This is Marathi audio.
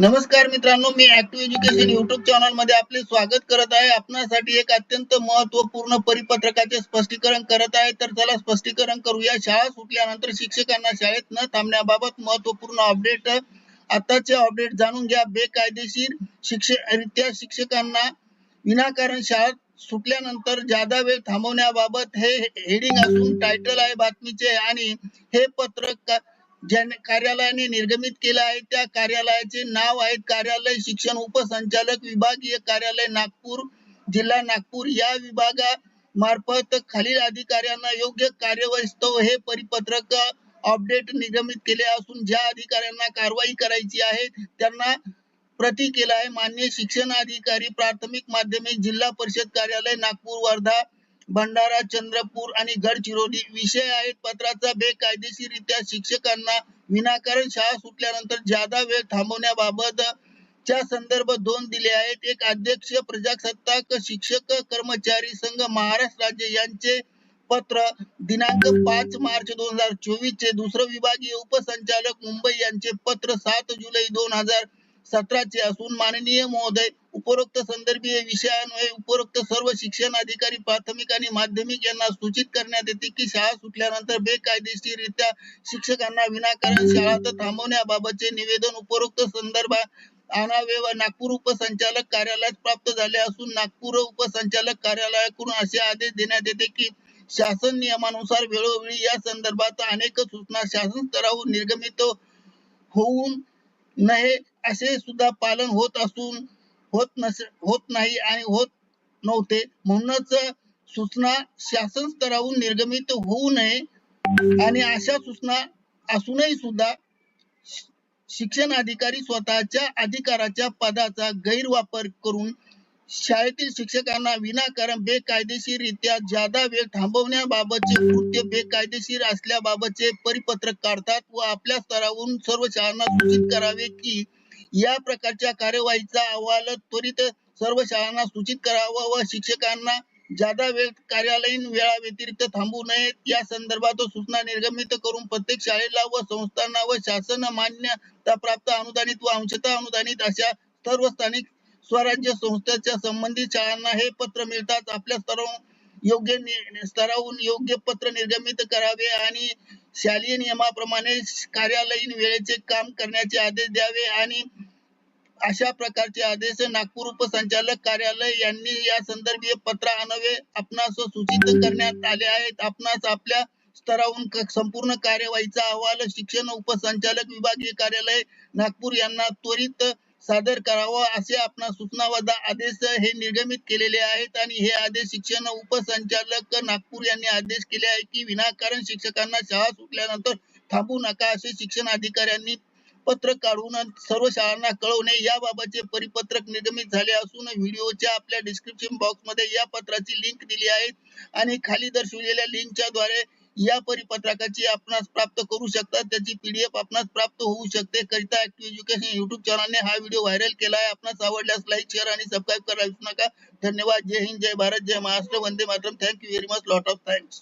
नमस्कार मित्रांनो मी ऍक्टिव्ह एज्युकेशन युट्यूब चॅनलमध्ये आपले स्वागत करत आहे. आपणासाठी एक अत्यंत महत्त्वपूर्ण परिपत्रकाचे स्पष्टीकरण करत आहे. तर चला स्पष्टीकरण करूया. शाळा सुटल्यानंतर शिक्षकांना शाळेत न थांबण्याबाबत महत्त्वपूर्ण अपडेट आताचे अपडेट जाणून घ्या. बेकायदेशीर शिक्षकरित्या शिक्षकांना विनाकारण शाळा सुटल्यानंतर जादा वेळ थांबवण्याबाबत हे हेडिंग असून टायटल आहे बातमीचे आणि हे पत्रक ज्या कार्यालयाने निर्गमित केलं आहे त्या कार्यालयाचे नाव आहे कार्यालय शिक्षण उपसंचालक विभागीय कार्यालय नागपूर जिल्हा नागपूर. या विभागा मार्फत खालील अधिकाऱ्यांना योग्य कार्यवस्तव हे परिपत्रक अपडेट निर्गमित केले असून ज्या अधिकाऱ्यांना कारवाई करायची आहे त्यांना प्रति केला आहे. मान्य शिक्षण अधिकारी प्राथमिक माध्यमिक जिल्हा परिषद कार्यालय नागपूर वर्धा भंडारा चंद्रपूर आणि गडचिरोली विषय आहेत. पत्राचा बेकायदेशीरित्या शिक्षकांना विनाकारण शाळा सुटल्यानंतर जादा वेळ थांबवण्याबाबत च्या संदर्भ दोन दिले आहेत. एक अध्यक्ष प्रजासत्ताक शिक्षक कर्मचारी संघ महाराष्ट्र राज्य यांचे पत्र दिनांक पाच मार्च दोन हजार चोवीस चे दुसरं विभागीय उपसंचालक मुंबई यांचे पत्र सात जुलै दोन हजार सत्राचे असून माननीय महोदय उपरोक्त संदर्भीय विषयान्वये उपरोक्त सर्व शिक्षण अधिकारी प्राथमिक आणि माध्यमिक यांना सूचित करण्यात येते की शाळा सुटल्यानंतर बेकायदेशीररित्या शिक्षकांना विनाकारण शाळा थांबवण्याबाबतचे निवेदन उपरोक्त संदर्भात आणावे व नागपूर उपसंचालक कार्यालयात प्राप्त झाले असून नागपूर उपसंचालक कार्यालयाकडून असे आदेश देण्यात येते की शासन नियमानुसार वेळोवेळी या संदर्भात अनेक सूचना शासन स्तरावर निर्गमित होऊन नये. असे सुद्धा पालन होत असून होत नस होत नाही आणि होत नव्हते. म्हणूनच सूचना शासन स्तरावरून निर्गमित होऊ नये आणि अशा सूचना असूनही सुद्धा शिक्षण अधिकारी स्वतःच्या अधिकाराच्या पदाचा गैरवापर करून शाळेतील शिक्षकांना विनाकारण बेकायदेशीररित्या जादा वेळ थांबवण्याबाबतचे कृत्य बेकायदेशीर असल्याबाबतचे परिपत्रक काढतात व आपल्या स्तरावरून सर्व शाळांना सूचित करावे की या प्रकारच्या कार्यवाहीचा अहवाल त्वरित सर्व शाळांना सूचित करावा व शिक्षकांना जादा वेळ कार्यालयीन वेळा व्यतिरिक्त थांबू नये. या संदर्भात सूचना निर्गमित करून प्रत्येक शाळेला व संस्थांना व शासन मान्यता प्राप्त अनुदानित व अंशतः अनुदानित अशा सर्व स्थानिक स्वराज्य संस्थेच्या संबंधित शाळांना हे पत्र मिळतात आपल्या स्तरावरून योग्य स्तरावरून योग्य पत्र निर्गमित करावे आणि शालेय नियमाप्रमाणे कार्यालयीन वेळेचे काम करण्याचे आदेश द्यावे आणि अशा प्रकारचे आदेश नागपूर उपसंचालक कार्यालय यांनी या संदर्भीय पत्र आणावे. आपणास सूचित करण्यात आले आहेत. आपणास आपल्या स्तरावरून संपूर्ण कार्यवाहीचा अहवाल शिक्षण उपसंचालक विभागीय कार्यालय नागपूर यांना त्वरित सादर करावा असे आपण सूचना व आदेश हे निर्गमित केलेले आहेत आणि हे आदेश शिक्षण उपसंचालक नागपूर यांनी आदेश केले आहे की विनाकारण शिक्षकांना शाळा सुटल्यानंतर थांबू नका असे शिक्षण अधिकाऱ्यांनी पत्र काढून सर्व शाळांना कळवणे याबाबतचे परिपत्रक निर्गमित झाले असून व्हिडिओच्या आपल्या डिस्क्रिप्शन बॉक्समध्ये या पत्राची लिंक दिली आहे आणि खाली दर्शवलेल्या लिंकच्या द्वारे या परिपत्रकाची आपणास प्राप्त करू शकतात त्याची पीडीएफ आपणास प्राप्त होऊ शकते. करिता ऍक्टिव्ह एज्युकेशन युट्यूब चॅनलने हा व्हिडिओ व्हायरल केला आहे आपणास आवडल्यास लाईक शेअर आणि सबस्क्राईब करायला विसरू नका. धन्यवाद. जय हिंद जय भारत जय महाराष्ट्र. वंदे Mataram. Thank you very much lot of thanks